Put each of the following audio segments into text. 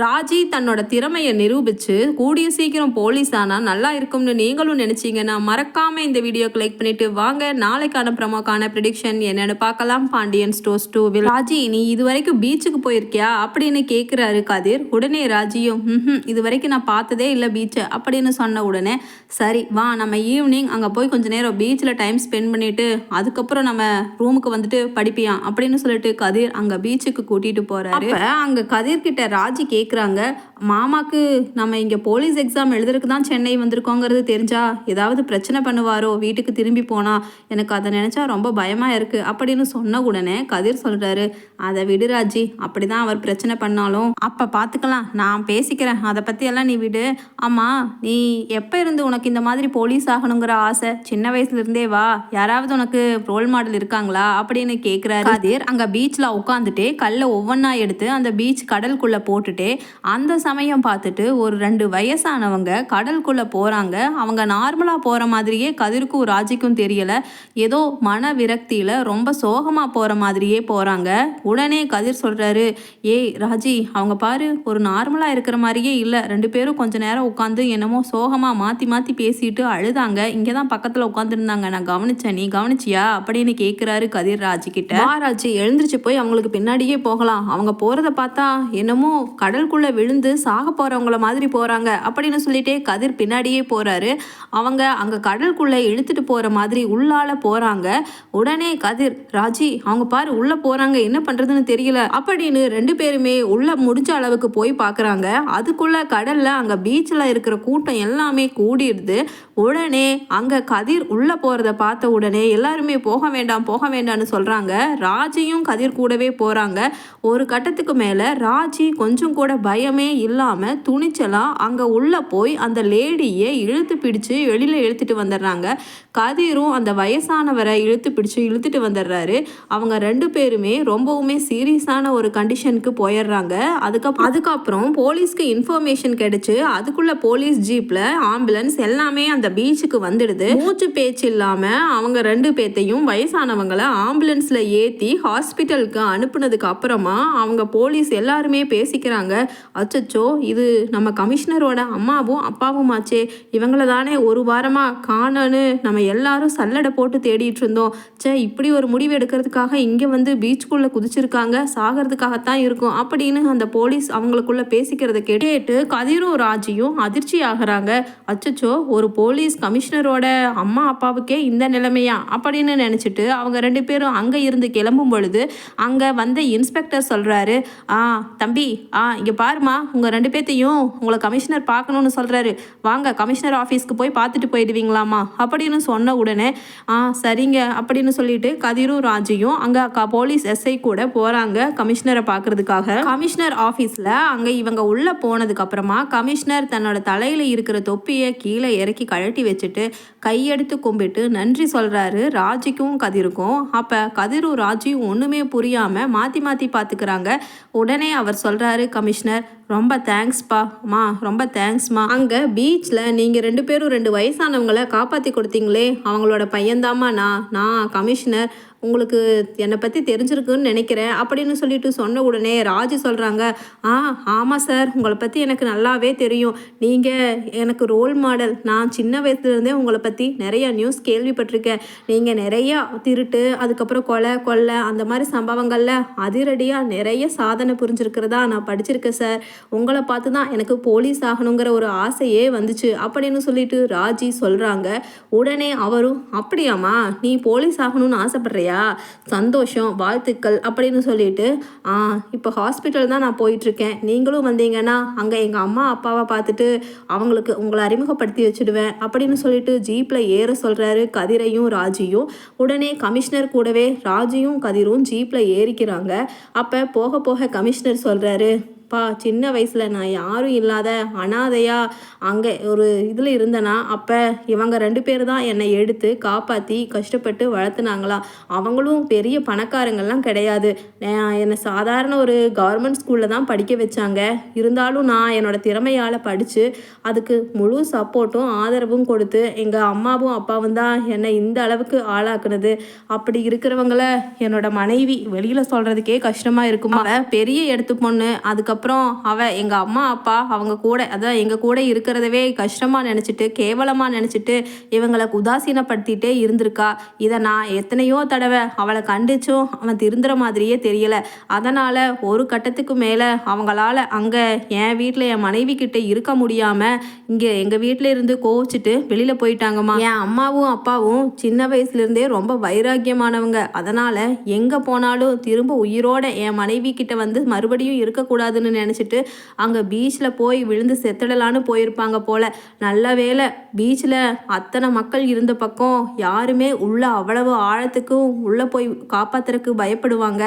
ராஜி தன்னோட திறமையை நிரூபித்து கூடிய சீக்கிரம் போலீஸ் ஆனால் நல்லா இருக்கும்னு நீங்களும் நினச்சிங்கன்னா மறக்காமல் இந்த வீடியோ கிளிக் பண்ணிட்டு வாங்க. நாளைக்கான ப்ரமோக்கான ப்ரிடிக்ஷன் என்னென்னு பார்க்கலாம். பாண்டியன் ஸ்டோர்ஸ் டூ ராஜி நீ இது வரைக்கும் பீச்சுக்கு போயிருக்கியா? அப்படின்னு கேட்குறாரு கதிர். உடனே ராஜியும் ம் இது வரைக்கும் நான் பார்த்ததே இல்லை பீச்சை அப்படின்னு சொன்ன உடனே சரி வா நம்ம ஈவினிங் அங்கே போய் கொஞ்சம் நேரம் பீச்சில் டைம் ஸ்பெண்ட் பண்ணிட்டு அதுக்கப்புறம் நம்ம ரூமுக்கு வந்துட்டு படிப்பியான் அப்படின்னு சொல்லிட்டு கதிர் அங்கே பீச்சுக்கு கூட்டிகிட்டு போகிறாரு அங்கே கதிர்கிட்ட ராஜி கே கேட்குறாங்க மாமாக்கு நம்ம இங்கே போலீஸ் எக்ஸாம் எழுதுறதுக்கு தான் சென்னை வந்திருக்கோங்கிறது தெரிஞ்சா ஏதாவது பிரச்சனை பண்ணுவாரோ? வீட்டுக்கு திரும்பி போனா எனக்கு அதை நினச்சா ரொம்ப பயமாக இருக்குது அப்படின்னு சொன்ன உடனே கதிர் சொல்கிறாரு அதை விடுராஜி அப்படி தான் அவர் பிரச்சனை பண்ணாலும். அப்போ பார்த்துக்கலாம் நான் பேசிக்கிறேன். அதை பற்றியெல்லாம் நீ விடு. ஆமாம் நீ எப்போ இருந்து உனக்கு இந்த மாதிரி போலீஸ் ஆகணுங்கிற ஆசை? சின்ன வயசுலேருந்தே வா. யாராவது உனக்கு ரோல் மாடல் இருக்காங்களா? அப்படின்னு கேட்குறாரு கதிர் அங்கே பீச்சில் உட்காந்துட்டே கல்லை ஒவ்வொன்றா எடுத்து அந்த பீச் கடலுக்குள்ளே போட்டுட்டு அந்த சமயம் பார்த்துட்டு ஒரு ரெண்டு வயசானவங்க கடலுக்குள்ளே போகிறாங்க அவங்க நார்மலாக போகிற மாதிரியே கதிர்க்கும் ராஜிக்கும் தெரியலை. ஏதோ மன விரக்தியில் ரொம்ப சோகமாக போகிற மாதிரியே போகிறாங்க உடனே கதிர் சொல்கிறாரு ஏய் ராஜி அவங்க பாரு ஒரு நார்மலாக இருக்கிற மாதிரியே இல்லை. ரெண்டு பேரும் கொஞ்சம் நேரம் உட்காந்து என்னமோ சோகமாக மாற்றி மாற்றி பேசிட்டு அழுதாங்க. இங்கே தான் பக்கத்தில் உட்காந்துருந்தாங்க நான் கவனிச்சேன். நீ கவனிச்சியா? அப்படின்னு கேட்குறாரு கதிர் ராஜி கிட்ட ராஜி. எழுந்திரிச்சு போய் அவங்களுக்கு பின்னாடியே போகலாம். அவங்க போகிறத பார்த்தா என்னமோ கடல் கடலுக்குள்ளே விழுந்து சாக போகிறவங்கள மாதிரி போகிறாங்க அப்படின்னு சொல்லிட்டே கதிர் பின்னாடியே போகிறாரு அவங்க அங்கே கடலுக்குள்ளே இழுத்துட்டு போகிற மாதிரி உள்ளால போகிறாங்க உடனே கதிர் ராஜி அவங்க பாரு உள்ளே போகிறாங்க என்ன பண்ணுறதுன்னு தெரியல. அப்படின்னு ரெண்டு பேருமே உள்ள முடிஞ்ச அளவுக்கு போய் பார்க்குறாங்க அதுக்குள்ளே கடலில் அங்கே பீச்சில் இருக்கிற கூட்டம் எல்லாமே கூடிடுது. உடனே அங்கே கதிர் உள்ளே போகிறத பார்த்த உடனே எல்லாருமே போக வேண்டாம் போக வேண்டாம்னு சொல்கிறாங்க ராஜியும் கதிர் கூடவே போகிறாங்க ஒரு கட்டத்துக்கு மேலே ராஜி கொஞ்சம் கூட பயமே இல்லாமல் துணிச்சலாக அங்கே உள்ளே போய் அந்த லேடியை இழுத்து பிடிச்சு வெளியில் இழுத்துட்டு வந்துடுறாங்க. கதிரும் அந்த வயசானவரை இழுத்து பிடிச்சு இழுத்துட்டு வந்துடுறாரு. அவங்க ரெண்டு பேருமே ரொம்பவுமே சீரியஸான ஒரு கண்டிஷனுக்கு போயிடுறாங்க. அதுக்கப்புறம் அதுக்கப்புறம் போலீஸ்க்கு இன்ஃபர்மேஷன் கிடைச்சு அதுக்குள்ள போலீஸ் ஜீப்பில் ஆம்புலன்ஸ் எல்லாமே அந்த பீச்சுக்கு வந்துடுது. மூச்சு பேச்சு இல்லாமல் அவங்க ரெண்டு பேர்த்தையும் வயசானவங்களை ஆம்புலன்ஸில் ஏற்றி ஹாஸ்பிட்டலுக்கு அனுப்புனதுக்கு அப்புறமா அவங்க போலீஸ் எல்லாருமே பேசிக்கிறாங்க. அச்சச்சோ இது நம்ம கமிஷனரோட அம்மாவும் அப்பாவும் ஆச்சே. இவங்கள தானே ஒரு வாரமாக காணன்னு நம்ம எல்லாரும் சல்லடை போட்டு தேடிட்டு இருந்தோம். ச்சே இப்படி ஒரு முடிவு எடுக்கிறதுக்காக இங்கே வந்து பீச்சுக்குள்ளே குதிச்சிருக்காங்க. சாகிறதுக்காகத்தான் இருக்கும் அப்படின்னு அந்த போலீஸ் அவங்களுக்குள்ள பேசிக்கிறத கேட்டு கதிரும் ராஜியும் அதிர்ச்சி ஆகுறாங்க. அச்சச்சோ ஒரு போலீஸ் கமிஷனரோட அம்மா அப்பாவுக்கே இந்த நிலைமையா அப்படின்னு நினச்சிட்டு அவங்க ரெண்டு பேரும் அங்கே இருந்து கிளம்பும் பொழுது அங்கே வந்த இன்ஸ்பெக்டர் சொல்கிறாரு ஆ தம்பி ஆ இங்கே பாருமா உங்கள் ரெண்டு பேர்த்தையும் உங்களை கமிஷனர் பார்க்கணுன்னு சொல்கிறாரு வாங்க கமிஷனர் ஆஃபீஸ்க்கு போய் பார்த்துட்டு போயிடுவீங்களாமா அப்படின்னு சொன்ன உடனே ஆ சரிங்க அப்படின்னு சொல்லிட்டு கதிரும் ராஜியும் அங்கே அக்கா போலீஸ் எஸ்ஐ கூட போகிறாங்க கமிஷனரை பார்க்கறதுக்காக. கமிஷனர் ஆஃபீஸில் அங்கே இவங்க உள்ளே போனதுக்கு அப்புறமா கமிஷனர் தன்னோட தலையில் இருக்கிற தொப்பியை கீழே இறக்கி கழட்டி வச்சுட்டு கையெடுத்து கும்பிட்டு நன்றி சொல்கிறாரு ராஜிக்கும் கதிருக்கும். அப்போ கதிரும் ராஜியும் ஒன்றுமே புரியாமல் மாற்றி மாற்றி பார்த்துக்கிறாங்க உடனே அவர் சொல்கிறாரு கமிஷனர் কন্ডিশনার ரொம்ப தேங்க்ஸ்ப்பா அம்மா ரொம்ப தேங்க்ஸ்மா அங்கே பீச்சில் நீங்கள் ரெண்டு பேரும் ரெண்டு வயசானவங்களை காப்பாற்றி கொடுத்தீங்களே. அவங்களோட பையன்தாம்மா நான். நான் கமிஷனர் உங்களுக்கு என்னை பற்றி தெரிஞ்சிருக்குன்னு நினைக்கிறேன் அப்படின்னு சொல்லிட்டு சொன்ன உடனே ராஜு சொல்கிறாங்க ஆ ஆமாம் சார் உங்களை பற்றி எனக்கு நல்லாவே தெரியும். நீங்கள் எனக்கு ரோல் மாடல் நான் சின்ன வயசுலேருந்தே உங்களை பற்றி நிறைய நியூஸ் கேள்விப்பட்டிருக்கேன். நீங்கள் நிறையா திருட்டு அதுக்கப்புறம் கொலை கொள்ளை அந்த மாதிரி சம்பவங்களில் அதிரடியாக நிறைய சாதனை புரிஞ்சிருக்கிறதா நான் படிச்சிருக்கேன் சார் உங்களை பார்த்து தான் எனக்கு போலீஸ் ஆகணுங்கிற ஒரு ஆசையே வந்துச்சு அப்படின்னு சொல்லிட்டு ராஜி சொல்கிறாங்க உடனே அவரும் அப்படியாம்மா நீ போலீஸ் ஆகணும்னு ஆசைப்படுறியா? சந்தோஷம் வாழ்த்துக்கள் அப்படின்னு சொல்லிட்டு ஆ இப்போ ஹாஸ்பிட்டல் தான் நான் போயிட்டுருக்கேன். நீங்களும் வந்தீங்கன்னா அங்கே எங்கள் அம்மா அப்பாவை பார்த்துட்டு அவங்களுக்கு உங்களை அறிமுகப்படுத்தி வச்சுடுவேன் அப்படின்னு சொல்லிட்டு ஜீப்பில் ஏற சொல்கிறாரு கதிரையும் ராஜியும். உடனே கமிஷனர் கூடவே ராஜியும் கதிரும் ஜீப்பில் ஏறிக்கிறாங்க. அப்போ போக போக கமிஷனர் சொல்கிறாரு பா சின்ன வயசில் நான் யாரும் இல்லாத அனாதையாக அங்கே ஒரு இதில் இருந்தேனா அப்போ இவங்க ரெண்டு பேர் தான் என்னை எடுத்து காப்பாற்றி கஷ்டப்பட்டு வளர்த்துனாங்களா அவங்களும் பெரிய பணக்காரங்கள்லாம் கிடையாது. என்னை சாதாரண ஒரு கவர்மெண்ட் ஸ்கூலில் தான் படிக்க வச்சாங்க. இருந்தாலும் நான் என்னோடய திறமையால் படித்து அதுக்கு முழு சப்போர்ட்டும் ஆதரவும் கொடுத்து எங்கள் அம்மாவும் அப்பாவும் தான் என்னை இந்த அளவுக்கு ஆளாக்குனது. அப்படி இருக்கிறவங்கள என்னோட மனைவி வெளியில் சொல்கிறதுக்கே கஷ்டமாக இருக்குமா? பெரிய எடுத்து பொண்ணு அதுக்கப்புறம் அதுக்கப்புறம் அவள் எங்கள் அம்மா அப்பா அவங்க கூட அதான் எங்கள் கூட இருக்கிறதவே கஷ்டமாக நினச்சிட்டு கேவலமாக நினச்சிட்டு இவங்களை உதாசீனப்படுத்திகிட்டே இருந்திருக்கா. இதை நான் எத்தனையோ தடவை அவளை கண்டிச்சும் அவன் திருந்துற மாதிரியே தெரியலை. அதனால் ஒரு கட்டத்துக்கு மேலே அவங்களால அங்கே என் வீட்டில் என் மனைவி கிட்டே இருக்க முடியாமல் இங்கே எங்கள் வீட்டில் இருந்து கோவிச்சிட்டு வெளியில் போயிட்டாங்கம்மா. என் அம்மாவும் அப்பாவும் சின்ன வயசுலேருந்தே ரொம்ப வைராக்கியமானவங்க. அதனால் எங்கே போனாலும் திரும்ப உயிரோட என் மனைவி கிட்ட வந்து மறுபடியும் இருக்கக்கூடாதுன்னு நினச்சிட்டு அங்கே பீச்சில் போய் விழுந்து செத்துடலான்னு போயிருப்பாங்க போல. நல்ல வேளை பீச்சில் அத்தனை மக்கள் இருந்த பக்கம் யாருமே உள்ள அவ்வளவு ஆழத்துக்கும் உள்ளே போய் காப்பாத்துறதுக்கு பயப்படுவாங்க.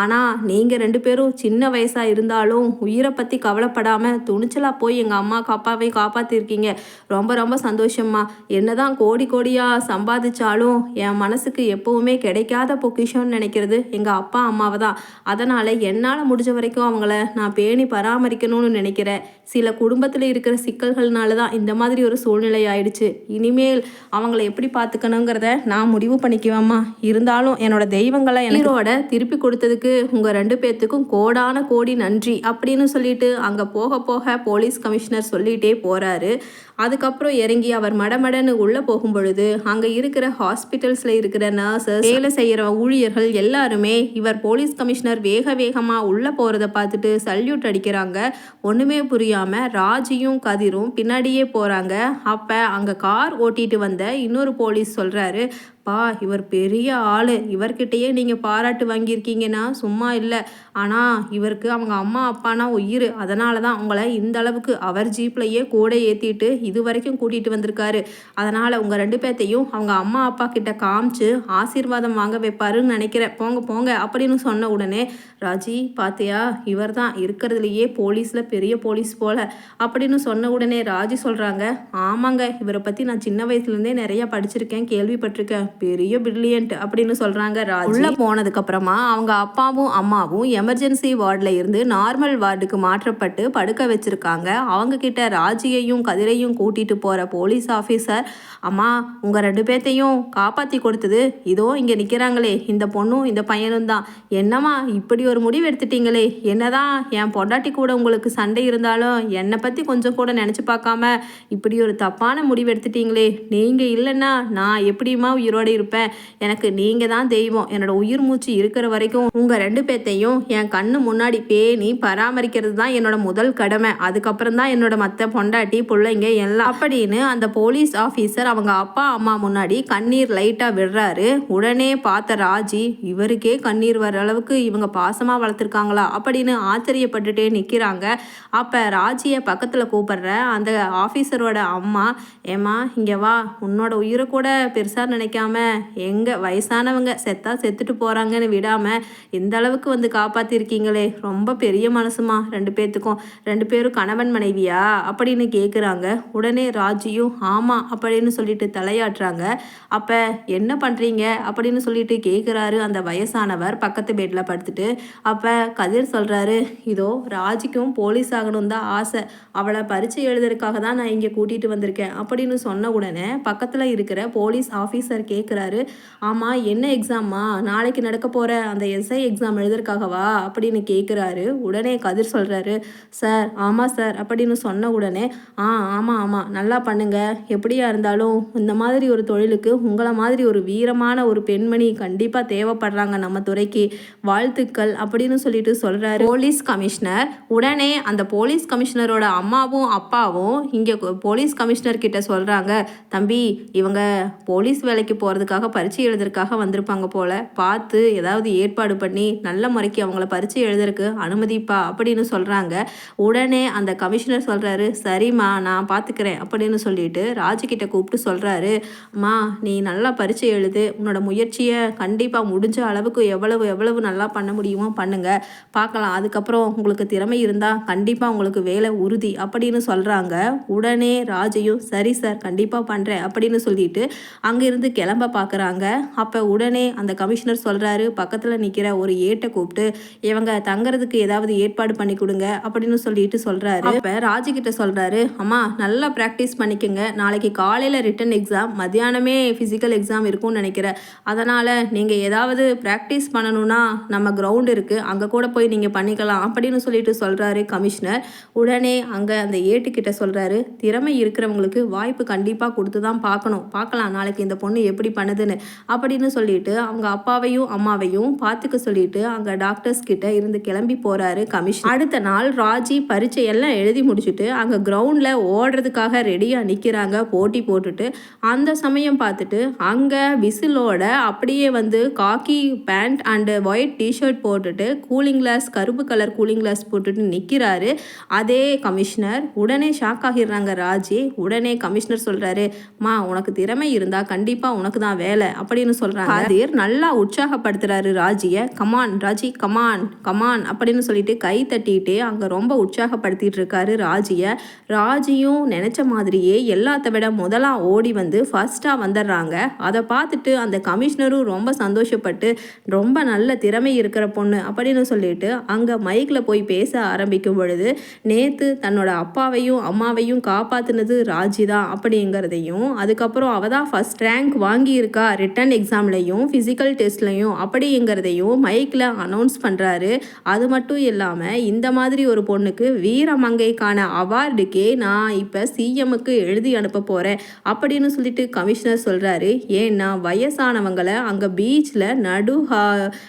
ஆனால் நீங்கள் ரெண்டு பேரும் சின்ன வயசாக இருந்தாலும் உயிரை பற்றி கவலைப்படாமல் துணிச்சலாக போய் எங்கள் அம்மா அப்பாவையும் காப்பாற்றிருக்கீங்க ரொம்ப ரொம்ப சந்தோஷம்மா. என்னதான் கோடி கோடியாக சம்பாதிச்சாலும் என் மனசுக்கு எப்போவுமே கிடைக்காத பொக்கிஷம்னு நினைக்கிறது எங்கள் அப்பா அம்மாவை தான் அதனால் என்னால் முடிஞ்ச வரைக்கும் அவங்கள நான் பேணி பராமரிக்கணும்னு நினைக்கிறேன் சில குடும்பத்தில் இருக்கிற சிக்கல்கள்னால தான் இந்த மாதிரி ஒரு சூழ்நிலை ஆயிடுச்சு. இனிமேல் அவங்கள எப்படி பார்த்துக்கணுங்கிறத நான் முடிவு பண்ணிக்குவேம்மா. இருந்தாலும் என்னோட தெய்வங்களை என்னோட திருப்பி கொடுத்ததுக்கு உங்கள் ரெண்டு பேர்த்துக்கும் கோடான கோடி நன்றி அப்படின்னு சொல்லிட்டு அங்கே போக போக போலீஸ் கமிஷனர் சொல்லிட்டே போகிறாரு அதுக்கப்புறம் இறங்கி அவர் மடமடன்னு உள்ளே போகும் பொழுது அங்கே இருக்கிற ஹாஸ்பிட்டல்ஸில் இருக்கிற நர்சஸ் வேலை செய்கிற ஊழியர்கள் எல்லாருமே இவர் போலீஸ் கமிஷனர் வேக வேகமாக உள்ளே போகிறத பார்த்துட்டு சல்யூட் அடிக்கிறாங்க. ஒன்றுமே புரியாமல் ராஜியும் கதிரும் பின்னாடியே போகிறாங்க அப்போ அங்கே கார் ஓட்டிட்டு வந்த இன்னொரு போலீஸ் சொல்கிறாரு பா இவர் பெரிய ஆள். இவர்கிட்டயே நீங்கள் பாராட்டு வாங்கியிருக்கீங்கன்னா சும்மா இல்லை. ஆனால் இவருக்கு அவங்க அம்மா அப்பானா உயிர். அதனால தான் உங்களை இந்த அளவுக்கு அவர் ஜீப்லையே கூட ஏற்றிட்டு இது வரைக்கும் கூட்டிகிட்டு வந்திருக்காரு. அதனால் உங்கள் ரெண்டு பேர்த்தையும் அவங்க அம்மா அப்பா கிட்ட காமிச்சு ஆசீர்வாதம் வாங்க வைப்பாருன்னு நினைக்கிறேன். போங்க போங்க அப்படின்னு சொன்ன உடனே ராஜி பாத்தியா இவர் தான் இருக்கிறதுலையே போலீஸில் பெரிய போலீஸ் போல அப்படின்னு சொன்ன உடனே ராஜி சொல்கிறாங்க ஆமாங்க இவரை பற்றி நான் சின்ன வயசுலேருந்தே நிறையா படிச்சிருக்கேன் கேள்விப்பட்டிருக்கேன். பெரிய பிரில்லியன்ட் அப்படின்னு சொல்கிறாங்க ராஜ். உள்ளே போனதுக்கு அப்புறமா அவங்க அப்பாவும் அம்மாவும் எமர்ஜென்சி வார்டில் இருந்து நார்மல் வார்டுக்கு மாற்றப்பட்டு படுக்க வச்சுருக்காங்க. அவங்க கிட்ட ராஜியையும் கதிரையும் கூட்டிகிட்டு போகிற போலீஸ் ஆஃபீஸர் அம்மா உங்கள் ரெண்டு பேர்த்தையும் காப்பாற்றி கொடுத்தது. இதோ இங்கே நிற்கிறாங்களே இந்த பொண்ணும் இந்த பையனும் தான். என்னம்மா இப்படி ஒரு முடிவு எடுத்துட்டீங்களே? என்னதான் என் பொண்டாட்டி கூட உங்களுக்கு சண்டை இருந்தாலும் என்னை பற்றி கொஞ்சம் கூட நினச்சி பார்க்காம இப்படி ஒரு தப்பான முடிவு எடுத்துட்டீங்களே. நீங்கள் இல்லைன்னா நான் எப்படியுமா உயிரோட இருப்பேன். எனக்கு நீங்கள் தான் தெய்வம். என்னோட உயிர் மூச்சு இருக்கிற வரைக்கும் உங்கள் ரெண்டு பேர்த்தையும் என் கண்ணு முன்னாடி பேணி பராமரிக்கிறது தான் என்னோட முதல் கடமை. அதுக்கப்புறம் தான் என்னோட மற்ற பொண்டாட்டி பிள்ளைங்க எல்லாம் அப்படின்னு அந்த போலீஸ் ஆஃபீஸர் அவங்க அப்பா அம்மா முன்னாடி கண்ணீர் லைட்டாக விடுறாரு. உடனே பார்த்த ராஜி இவருக்கே கண்ணீர் வர அளவுக்கு இவங்க பாசமாக வளர்த்துருக்காங்களா? அப்படின்னு ஆச்சரியப்பட்டுட்டே நிற்கிறாங்க அப்போ ராஜியை பக்கத்தில் கூப்பிடுற அந்த ஆஃபீஸரோட அம்மா ஏம்மா இங்கே வா. உன்னோட உயிரை கூட பெருசாக நினைக்காம எங்கே வயசானவங்க செத்தா செத்துட்டு போகிறாங்கன்னு விடாமல் இந்த அளவுக்கு வந்து காப்பாற்றிருக்கீங்களே ரொம்ப பெரிய மனசுமா ரெண்டு பேர்த்துக்கும் ரெண்டு பேரும் கணவன் மனைவியா? அப்படின்னு கேட்குறாங்க உடனே ராஜியும் ஆமாம் அப்படின்னு சொல்லிட்டு தலையாட்டுறாங்க. அப்போ என்ன பண்ணுறீங்க அப்படின்னு சொல்லிட்டு கேட்குறாரு அந்த வயசானவர் பக்கத்து பெட்டில் படுத்துட்டு. அப்போ கதிர் சொல்கிறாரு இதோ ராஜிக்கும் போலீஸ் ஆகணும் தான் ஆசை. அவளை பரீட்சை எழுதுறதுக்காக தான் நான் இங்கே கூட்டிகிட்டு வந்திருக்கேன். அப்படின்னு சொன்ன உடனே பக்கத்தில் இருக்கிற போலீஸ் ஆஃபீஸர் கே கேட்குறாரு ஆமாம் என்ன எக்ஸாமா நாளைக்கு நடக்க போகிற அந்த எஸ்ஐ எக்ஸாம் எழுதுறக்காகவா அப்படின்னு கேட்குறாரு உடனே கதிர் சொல்கிறாரு சார் ஆமாம் சார் அப்படின்னு சொன்ன உடனே ஆ ஆமாம் ஆமாம் நல்லா பண்ணுங்க. எப்படியா இருந்தாலும் இந்த மாதிரி ஒரு தொழிலுக்கு உங்களை மாதிரி ஒரு வீரமான ஒரு பெண்மணி கண்டிப்பாக தேவைப்படுறாங்க நம்ம துறைக்கு. வாழ்த்துக்கள் அப்படின்னு சொல்லிட்டு சொல்கிறாரு போலீஸ் கமிஷனர். உடனே அந்த போலீஸ் கமிஷனரோட அம்மாவும் அப்பாவும் இங்கே போலீஸ் கமிஷனர் கிட்ட சொல்கிறாங்க தம்பி இவங்க போலீஸ் வேலைக்கு போகிறதுக்காக பரீட்சை எழுதுறதுக்காக வந்திருப்பாங்க போல். பார்த்து ஏதாவது ஏற்பாடு பண்ணி நல்ல முறைக்கு அவங்கள பரீட்சை எழுதுறதுக்கு அனுமதிப்பா அப்படின்னு சொல்கிறாங்க உடனே அந்த கமிஷனர் சொல்கிறாரு சரிம்மா நான் பார்த்துக்கிறேன் அப்படின்னு சொல்லிட்டு ராஜுக்கிட்ட கூப்பிட்டு சொல்கிறாரு அம்மா நீ நல்லா பரீட்சை எழுது. உன்னோட முயற்சியை கண்டிப்பாக முடிஞ்ச அளவுக்கு எவ்வளவு எவ்வளவு நல்லா பண்ண முடியுமோ பண்ணுங்க. பார்க்கலாம் அதுக்கப்புறம் உங்களுக்கு திறமை இருந்தால் கண்டிப்பாக உங்களுக்கு வேலை உறுதி அப்படின்னு சொல்கிறாங்க உடனே ராஜையும் சரி சார் கண்டிப்பாக பண்ணுறேன் அப்படின்னு சொல்லிட்டு அங்கேருந்து கிளம்ப கிளம்ப பார்க்குறாங்க அப்போ உடனே அந்த கமிஷனர் சொல்கிறாரு பக்கத்தில் நிற்கிற ஒரு ஏட்டை கூப்பிட்டு இவங்க தங்குறதுக்கு ஏதாவது ஏற்பாடு பண்ணி கொடுங்க அப்படின்னு சொல்லிட்டு சொல்கிறாரு இப்போ ராஜுகிட்ட சொல்கிறாரு அம்மா நல்லா ப்ராக்டிஸ் பண்ணிக்கோங்க. நாளைக்கு காலையில் ரிட்டன் எக்ஸாம் மத்தியானமே ஃபிசிக்கல் எக்ஸாம் இருக்கும்னு நினைக்கிறேன் அதனால் நீங்கள் ஏதாவது ப்ராக்டிஸ் பண்ணணும்னா நம்ம கிரவுண்ட் இருக்குது அங்கே கூட போய் நீங்கள் பண்ணிக்கலாம் அப்படின்னு சொல்லிட்டு சொல்கிறாரு கமிஷனர். உடனே அங்கே அந்த ஏட்டுக்கிட்ட சொல்கிறாரு திறமை இருக்கிறவங்களுக்கு வாய்ப்பு கண்டிப்பாக கொடுத்து தான் பார்க்கணும். பார்க்கலாம். நாளைக்கு இந்த பொண்ணு எப்படி பண்ணுதுன்னு. அப்படின்னு சொல்லிட்டு அவங்க அப்பாவையும் அம்மாவையும் பார்த்துக்க சொல்லிட்டு அங்கே டாக்டர்ஸ் கிட்ட இருந்து கிளம்பி போறாரு கமிஷன் அடுத்த நாள் ராஜி பரீட்சை எல்லாம் எழுதி முடிச்சுட்டு அங்கே கிரவுண்டில் ஓடுறதுக்காக ரெடியாக நிற்கிறாங்க போட்டி போட்டுட்டு அந்த சமயம் பார்த்துட்டு அங்கே விசிலோட அப்படியே வந்து khaki pant and white T-shirt போட்டுட்டு கூலிங் கிளாஸ் கருப்பு கலர் கூலிங் கிளாஸ் போட்டுட்டு நிற்கிறாரு அதே கமிஷனர் உடனே ஷாக் ஆகிடுறாங்க ராஜி. உடனே கமிஷனர் சொல்கிறாரு மா உனக்கு திறமை இருந்தால் கண்டிப்பாக உனக்கு தான் வேலை அப்படின்னு சொல்கிறாங்க கதிர் நல்லா உற்சாகப்படுத்துறாரு ராஜியை. Come on Raji come on come on அப்படின்னு சொல்லிட்டு கை தட்டிட்டு அங்கே ரொம்ப உற்சாகப்படுத்திட்டு இருக்காரு ராஜியை. ராஜியும் நினச்ச மாதிரியே எல்லாத்த விட முதலாக ஓடி வந்து ஃபர்ஸ்ட்டாக வந்துடுறாங்க. அதை பார்த்துட்டு அந்த கமிஷனரும் ரொம்ப சந்தோஷப்பட்டு ரொம்ப நல்ல திறமை இருக்கிற பொண்ணு அப்படின்னு சொல்லிட்டு அங்கே மைக்கில் போய் பேச ஆரம்பிக்கும் பொழுது நேற்று தன்னோட அப்பாவையும் அம்மாவையும் காப்பாற்றினது ராஜி தான் அப்படிங்கிறதையும் அதுக்கப்புறம் அவள் தான் ஃபஸ்ட் ரேங்க் வாங்கியிருக்கா? ரிட்டன் எக்ஸாம்லையும் ஃபிசிக்கல் டெஸ்ட்லையும் அப்படிங்கிறதையும் மைக்கில் அனௌன்ஸ் பண்ணுறாரு அது மட்டும் இல்லாமல் இந்த மாதிரி ஒரு பொண்ணுக்கு வீரமங்கைக்கான அவார்டுக்கே நான் இப்போ சிஎம்முக்கு எழுதி அனுப்ப போகிறேன் அப்படின்னு சொல்லிட்டு கமிஷனர் சொல்கிறாரு ஏன்னா வயசானவங்களை அங்கே பீச்சில் நடு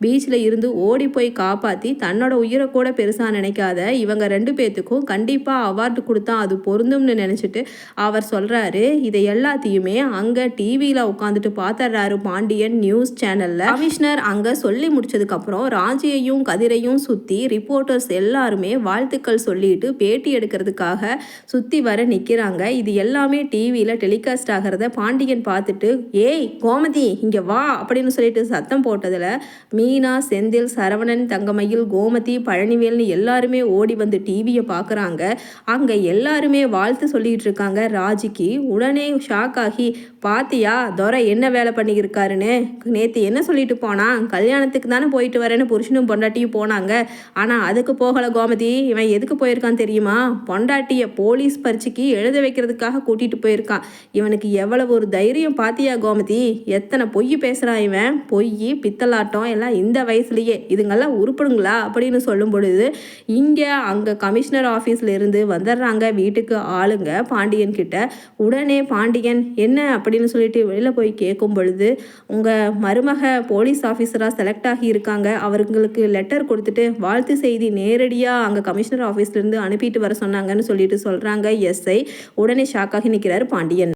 பீச்சில் இருந்து ஓடி போய் காப்பாற்றி தன்னோட உயிரை கூட பெருசாக நினைக்காத இவங்க ரெண்டு பேர்த்துக்கும் கண்டிப்பாக அவார்டு கொடுத்தா அது பொருந்தும்னு நினச்சிட்டு அவர் சொல்கிறாரு இதை எல்லாத்தையுமே அங்கே டிவியில் உட்காந்து உட்காந்துட்டு பார்த்துறாரு பாண்டியன் நியூஸ் சேனலில் கமிஷனர் அங்கே சொல்லி முடிச்சதுக்கப்புறம் ராஜியையும் கதிரையும் சுற்றி ரிப்போர்ட்டர்ஸ் எல்லாருமே வாழ்த்துக்கள் சொல்லிட்டு பேட்டி எடுக்கிறதுக்காக சுற்றி வர நிற்கிறாங்க இது எல்லாமே டிவியில் டெலிகாஸ்ட் ஆகிறத பாண்டியன் பார்த்துட்டு ஏய் கோமதி இங்கே வா அப்படின்னு சொல்லிட்டு சத்தம் போட்டதில் மீனா செந்தில் சரவணன் தங்கமயில் கோமதி பழனிவேல்னு எல்லாருமே ஓடி வந்து டிவியை பார்க்குறாங்க அங்கே எல்லாருமே வாழ்த்து சொல்லிட்டு இருக்காங்க. ராஜிக்கு உடனே ஷாக் ஆகி பாத்தியா துரை என்ன வேலை பண்ணியிருக்காருன்னு? நேற்று என்ன சொல்லிட்டு போனான் கல்யாணத்துக்கு தானே போயிட்டு வரேன்னு புருஷனும் பொண்டாட்டியும் போனாங்க. ஆனால் அதுக்கு போகலை கோமதி. இவன் எதுக்கு போயிருக்கான் தெரியுமா? பொண்டாட்டியை போலீஸ் பரீட்சைக்கு எழுத வைக்கிறதுக்காக கூட்டிகிட்டு போயிருக்கான். இவனுக்கு எவ்வளவு ஒரு தைரியம் பாத்தியா கோமதி? எத்தனை பொய் பேசுகிறான் இவன்? பொய் பித்தலாட்டம் எல்லாம் இந்த வயசுலேயே. இதுங்கெல்லாம் உருப்படுங்களா? அப்படின்னு சொல்லும் பொழுது இங்கே அங்கே கமிஷனர் ஆஃபீஸில் இருந்து வந்துடுறாங்க வீட்டுக்கு ஆளுங்க பாண்டியன் கிட்ட உடனே பாண்டியன் என்ன? அப்படின்னு சொல்லிட்டு வெளியில் போய் கேட்கும் பொழுது உங்கள் மருமக போலீஸ் ஆஃபீஸராக செலக்ட் ஆகி இருக்காங்க. அவர்களுக்கு லெட்டர் கொடுத்துட்டு வாழ்த்து செய்தி நேரடியாக அங்கே கமிஷனர் ஆஃபீஸ்லேருந்து அனுப்பிட்டு வர சொன்னாங்கன்னு சொல்லிட்டு சொல்கிறாங்க எஸ்ஐ உடனே ஷாக்காகி நிற்கிறார் பாண்டியன்.